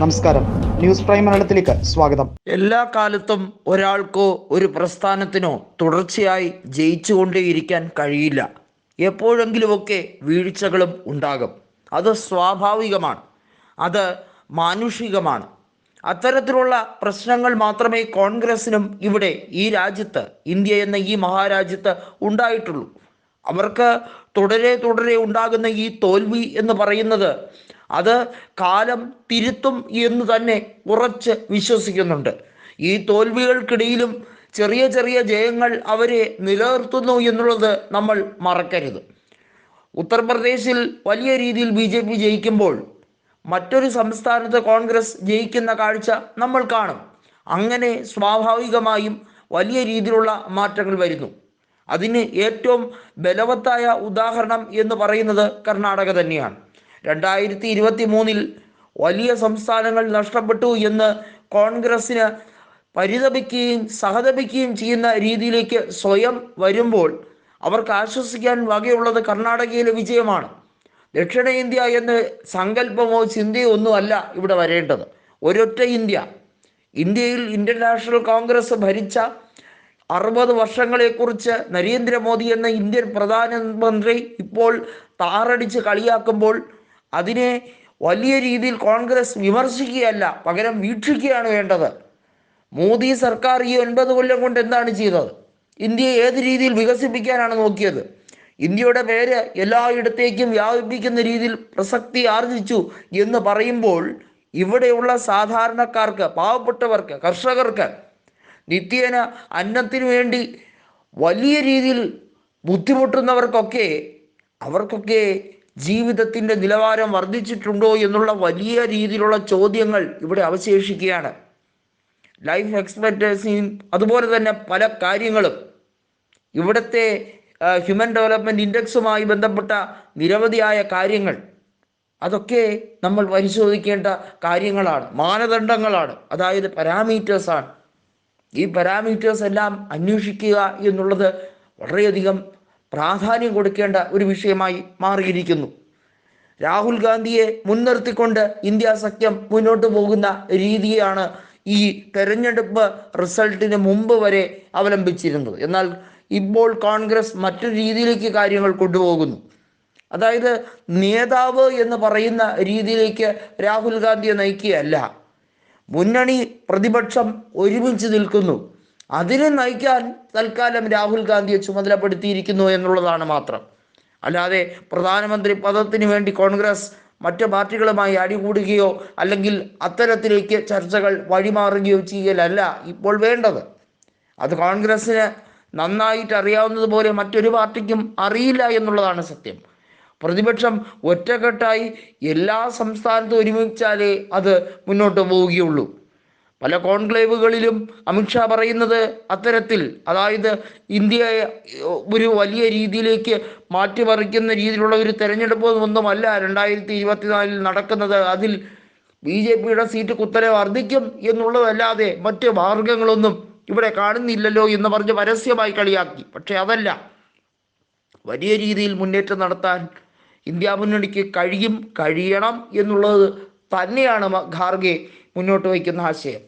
നമസ്കാരം. News prime മലയാളത്തിലേക്ക് സ്വാഗതം. എല്ലാ കാലത്തും ഒരാൾക്കോ ഒരു പ്രസ്ഥാനത്തിനോ തുടർച്ചയായി ജയിച്ചുകൊണ്ടേയിരിക്കാൻ കഴിയില്ല. എപ്പോഴെങ്കിലുമൊക്കെ വീഴ്ചകളും ഉണ്ടാകും. അത് സ്വാഭാവികമാണ്. അത് മാനുഷികമാണ്. അത്തരത്തിലുള്ള പ്രശ്നങ്ങൾ മാത്രമേ കോൺഗ്രസിനും ഇവിടെ ഈ രാജ്യത്ത് ഇന്ത്യ എന്ന ഈ മഹാരാജ്യത്ത് ഉണ്ടായിട്ടുള്ളൂ. അവർക്ക് തുടരെ തുടരെ ഉണ്ടാകുന്ന ഈ തോൽവി എന്ന് പറയുന്നത് അത് കാലം തിരുത്തും എന്ന് തന്നെ ഉറച്ച് വിശ്വസിക്കുന്നുണ്ട്. ഈ തോൽവികൾക്കിടയിലും ചെറിയ ചെറിയ ജയങ്ങൾ അവരെ നിലനിർത്തുന്നു എന്നുള്ളത് നമ്മൾ മറക്കരുത്. ഉത്തർപ്രദേശിൽ വലിയ രീതിയിൽ ബി ജെ പി ജയിക്കുമ്പോൾ മറ്റൊരു സംസ്ഥാനത്ത് കോൺഗ്രസ് ജയിക്കുന്ന കാഴ്ച നമ്മൾ കാണും. അങ്ങനെ സ്വാഭാവികമായും വലിയ രീതിയിലുള്ള മാറ്റങ്ങൾ വരുന്നു. അതിന് ഏറ്റവും ബലവത്തായ ഉദാഹരണം എന്ന് പറയുന്നത് കർണാടക തന്നെയാണ്. രണ്ടായിരത്തി ഇരുപത്തി മൂന്നിൽ വലിയ സംസ്ഥാനങ്ങൾ നഷ്ടപ്പെട്ടു എന്ന് കോൺഗ്രസ്സിന് പരിതപിക്കുകയും സഹതപിക്കുകയും ചെയ്യുന്ന രീതിയിലേക്ക് സ്വയം വരുമ്പോൾ അവർക്ക് ആശ്വസിക്കാൻ വകയുള്ളത് കർണാടകയിലെ വിജയമാണ്. ദക്ഷിണേന്ത്യ എന്ന സങ്കല്പമോ ചിന്തയോ ഒന്നുമല്ല ഇവിടെ വരേണ്ടത്. ഒരൊറ്റ ഇന്ത്യ. ഇന്ത്യയിൽ ഇന്ത്യൻ നാഷണൽ കോൺഗ്രസ് ഭരിച്ച അറുപത് വർഷങ്ങളെക്കുറിച്ച് നരേന്ദ്രമോദി എന്ന ഇന്ത്യൻ പ്രധാനമന്ത്രി ഇപ്പോൾ താറടിച്ച് കളിയാക്കുമ്പോൾ അതിനെ വലിയ രീതിയിൽ കോൺഗ്രസ് വിമർശിക്കുകയല്ല പകരം വീക്ഷിക്കുകയാണ് വേണ്ടത്. മോദി സർക്കാർ ഈ ഒൻപത് കൊല്ലം കൊണ്ട് എന്താണ് ചെയ്തത്? ഇന്ത്യയെ ഏത് രീതിയിൽ വികസിപ്പിക്കാനാണ് നോക്കിയത്? ഇന്ത്യയുടെ പേര് എല്ലായിടത്തേക്കും വ്യാപിപ്പിക്കുന്ന രീതിയിൽ പ്രസക്തി ആർജിച്ചു എന്ന് പറയുമ്പോൾ ഇവിടെയുള്ള സാധാരണക്കാർക്ക് പാവപ്പെട്ടവർക്ക് കർഷകർക്ക് നിത്യേന അന്നത്തിനു വേണ്ടി വലിയ രീതിയിൽ ബുദ്ധിമുട്ടുന്നവർക്കൊക്കെ അവർക്കൊക്കെ ജീവിതത്തിന്റെ നിലവാരം വർദ്ധിച്ചിട്ടുണ്ടോ എന്നുള്ള വലിയ രീതിയിലുള്ള ചോദ്യങ്ങൾ ഇവിടെ അവശേഷിക്കുകയാണ്. ലൈഫ് എക്സ്പെക്ടൻസിയും അതുപോലെ തന്നെ പല കാര്യങ്ങളും ഇവിടുത്തെ ഹ്യൂമൻ ഡെവലപ്മെന്റ് ഇൻഡെക്സുമായി ബന്ധപ്പെട്ട നിരവധിയായ കാര്യങ്ങൾ. അതൊക്കെ നമ്മൾ പരിശോധിക്കേണ്ട കാര്യങ്ങളാണ് മാനദണ്ഡങ്ങളാണ്. അതായത് പാരാമീറ്റേഴ്സാണ് ഈ പാരാമീറ്റേഴ്സ് എല്ലാം അന്വേഷിക്കുക എന്നുള്ളത് വളരെയധികം പ്രാധാന്യം കൊടുക്കേണ്ട ഒരു വിഷയമായി മാറിയിരിക്കുന്നു. രാഹുൽ ഗാന്ധിയെ മുൻനിർത്തിക്കൊണ്ട് ഇന്ത്യ സഖ്യം മുന്നോട്ട് പോകുന്ന രീതിയാണ് ഈ തെരഞ്ഞെടുപ്പ് റിസൾട്ടിന് മുമ്പ് വരെ അവലംബിച്ചിരുന്നത്. എന്നാൽ ഇപ്പോൾ കോൺഗ്രസ് മറ്റു രീതിയിലേക്ക് കാര്യങ്ങൾ കൊണ്ടുപോകുന്നു. അതായത് നേതാവ് എന്ന് പറയുന്ന രീതിയിലേക്ക് രാഹുൽ ഗാന്ധിയെ നയിക്കുകയല്ല. മുന്നണി പ്രതിപക്ഷം ഒരുമിച്ച് നിൽക്കുന്നു. അതിനെ നയിക്കാൻ തൽക്കാലം രാഹുൽ ഗാന്ധിയെ ചുമതലപ്പെടുത്തിയിരിക്കുന്നു എന്നുള്ളതാണ് മാത്രം. അല്ലാതെ പ്രധാനമന്ത്രി പദത്തിന് വേണ്ടി കോൺഗ്രസ് മറ്റു പാർട്ടികളുമായി അടികൂടുകയോ അല്ലെങ്കിൽ അത്തരത്തിലേക്ക് ചർച്ചകൾ വഴിമാറുകയോ ചെയ്യലല്ല ഇപ്പോൾ വേണ്ടത്. അത് കോൺഗ്രസ്സിന് നന്നായിട്ട് അറിയാവുന്നതുപോലെ മറ്റൊരു പാർട്ടിക്കും അറിയില്ല എന്നുള്ളതാണ് സത്യം. പ്രതിപക്ഷം ഒറ്റക്കെട്ടായി എല്ലാ സംസ്ഥാനത്തും ഒരുമിച്ചാലേ അത് മുന്നോട്ട് പോവുകയുള്ളൂ. പല കോൺക്ലേവുകളിലും അമിത്ഷാ പറയുന്നത് അത്തരത്തിൽ അതായത് ഇന്ത്യയെ ഒരു വലിയ രീതിയിലേക്ക് മാറ്റിമറിക്കുന്ന രീതിയിലുള്ള ഒരു തെരഞ്ഞെടുപ്പ് ഒന്നുമല്ല രണ്ടായിരത്തി ഇരുപത്തിനാലിൽ നടക്കുന്നത്. അതിൽ ബി ജെ പിയുടെ സീറ്റ് കുത്തനെ വർദ്ധിക്കും എന്നുള്ളതല്ലാതെ മറ്റ് മാർഗങ്ങളൊന്നും ഇവിടെ കാണുന്നില്ലല്ലോ എന്ന് പറഞ്ഞ് പരസ്യമായി കളിയാക്കി. പക്ഷെ അതല്ല വലിയ രീതിയിൽ മുന്നേറ്റം നടത്താൻ ഇന്ത്യ മുന്നണിക്ക് കഴിയും കഴിയണം എന്നുള്ളത് തന്നെയാണ് ഖാർഗെ മുന്നോട്ട് വയ്ക്കുന്ന ആശയം.